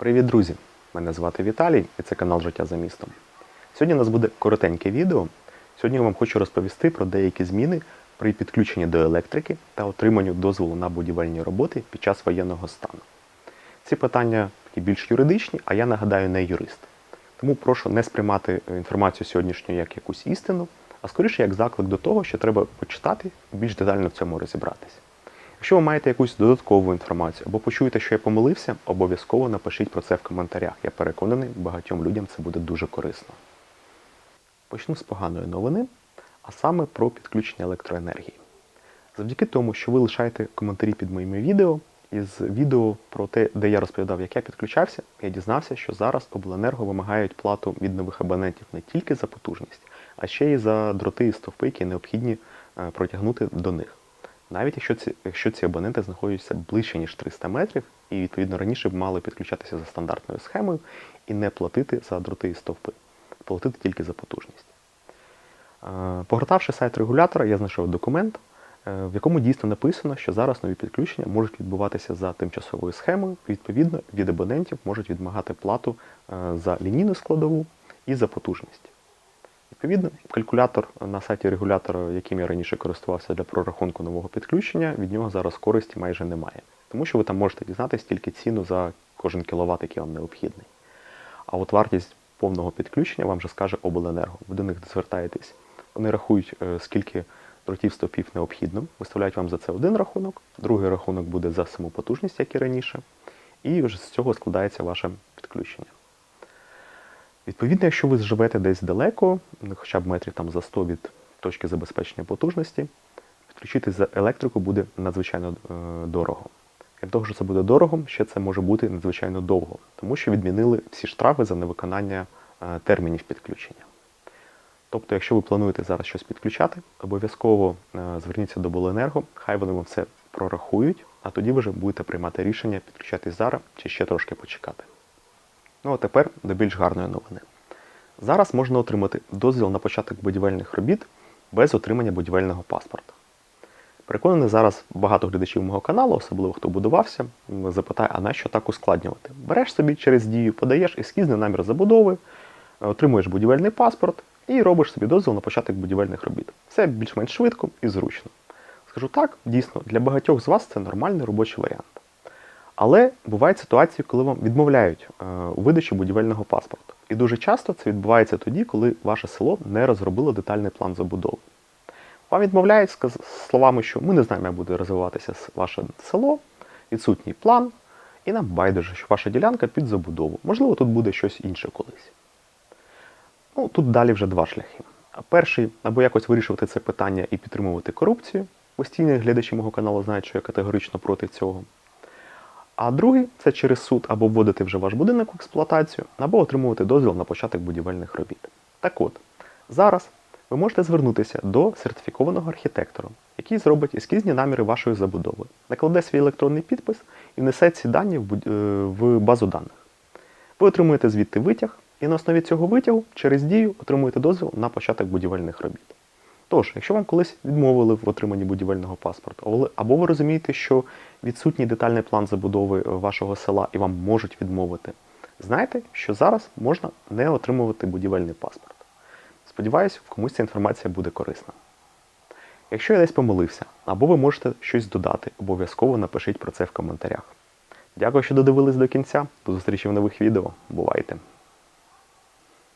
Привіт, друзі! Мене звати Віталій і це канал Життя за містом. Сьогодні у нас буде коротеньке відео. Сьогодні я вам хочу розповісти про деякі зміни при підключенні до електрики та отриманню дозволу на будівельні роботи під час воєнного стану. Ці питання такі більш юридичні, а я нагадаю не юрист. Тому прошу не сприймати інформацію сьогоднішню як якусь істину, а скоріше як заклик до того, що треба почитати і більш детально в цьому розібратися. Якщо ви маєте якусь додаткову інформацію або почуєте, що я помилився, обов'язково напишіть про це в коментарях. Я переконаний, багатьом людям це буде дуже корисно. Почну з поганої новини, а саме про підключення електроенергії. Завдяки тому, що ви лишаєте коментарі під моїми відео, із відео про те, де я розповідав, як я підключався, я дізнався, що зараз обленерго вимагають плату від нових абонентів не тільки за потужність, а ще й за дроти і стовпи, які необхідні е, протягнути до них. Навіть якщо ці, якщо ці абоненти знаходяться ближче, ніж 300 метрів, і відповідно раніше б мали підключатися за стандартною схемою і не платити за дроти і стовпи, платити тільки за потужність. Е, Погортавши сайт регулятора, я знайшов документ, е, в якому дійсно написано, що зараз нові підключення можуть відбуватися за тимчасовою схемою, відповідно, від абонентів можуть відмагати плату е, за лінійну складову і за потужність. Відповідно, калькулятор на сайті регулятора, яким я раніше користувався для прорахунку нового підключення, від нього зараз користі майже немає. Тому що ви там можете дізнатися тільки ціну за кожен кіловат, який вам необхідний. А от вартість повного підключення вам вже скаже обленерго. Ви до них звертаєтесь. Вони рахують, е, скільки дротів стовпів необхідно, виставляють вам за це один рахунок, другий рахунок буде за саму потужність, як і раніше, і вже з цього складається ваше підключення. Відповідно, якщо ви живете десь далеко, хоча б метрів там за 100 від точки забезпечення потужності, підключити за електрику буде надзвичайно е, дорого. Крім того, що це буде дорого, ще це може бути надзвичайно довго, тому що відмінили всі штрафи за невиконання е, термінів підключення. Тобто, якщо ви плануєте зараз щось підключати, обов'язково е, зверніться до Боленерго, хай вони вам все прорахують, а тоді ви вже будете приймати рішення підключатись зараз чи ще трошки почекати. Ну а тепер до більш гарної новини. Зараз можна отримати дозвіл на початок будівельних робіт без отримання будівельного паспорта. Переконаний, зараз багато глядачів мого каналу, особливо хто будувався, запитає, а нащо так ускладнювати? Береш собі через дію, подаєш ескізний намір забудови, отримуєш будівельний паспорт і робиш собі дозвіл на початок будівельних робіт. Це більш-менш швидко і зручно. Скажу так, дійсно, для багатьох з вас це нормальний робочий варіант. Але бувають ситуації, коли вам відмовляють е, у видачі будівельного паспорту. І дуже часто це відбувається тоді, коли ваше село не розробило детальний план забудови. Вам відмовляють словами, що ми не знаємо, як буде розвиватися ваше село, відсутній план, і нам байдуже, що ваша ділянка під забудову. Можливо, тут буде щось інше колись. Ну, тут далі вже два шляхи. Перший або якось вирішувати це питання і підтримувати корупцію. Постійні глядачі мого каналу знають, що я категорично проти цього. А другий це через суд або вводити вже ваш будинок в експлуатацію, або отримувати дозвіл на початок будівельних робіт. Так от, зараз ви можете звернутися до сертифікованого архітектора, який зробить ескізні наміри вашої забудови, накладе свій електронний підпис і внесе ці дані в е, базу даних. Ви отримуєте звідти витяг, і на основі цього витягу через дію отримуєте дозвіл на початок будівельних робіт. Тож, якщо вам колись відмовили в отриманні будівельного паспорту, або ви розумієте, що відсутній детальний план забудови е, вашого села і вам можуть відмовити, знайте, що зараз можна не отримувати будівельний паспорт. Сподіваюсь, комусь ця інформація буде корисна. Якщо я десь помилився, або ви можете щось додати, обов'язково напишіть про це в коментарях. Дякую, що додивились до кінця. До зустрічі в нових відео. Бувайте!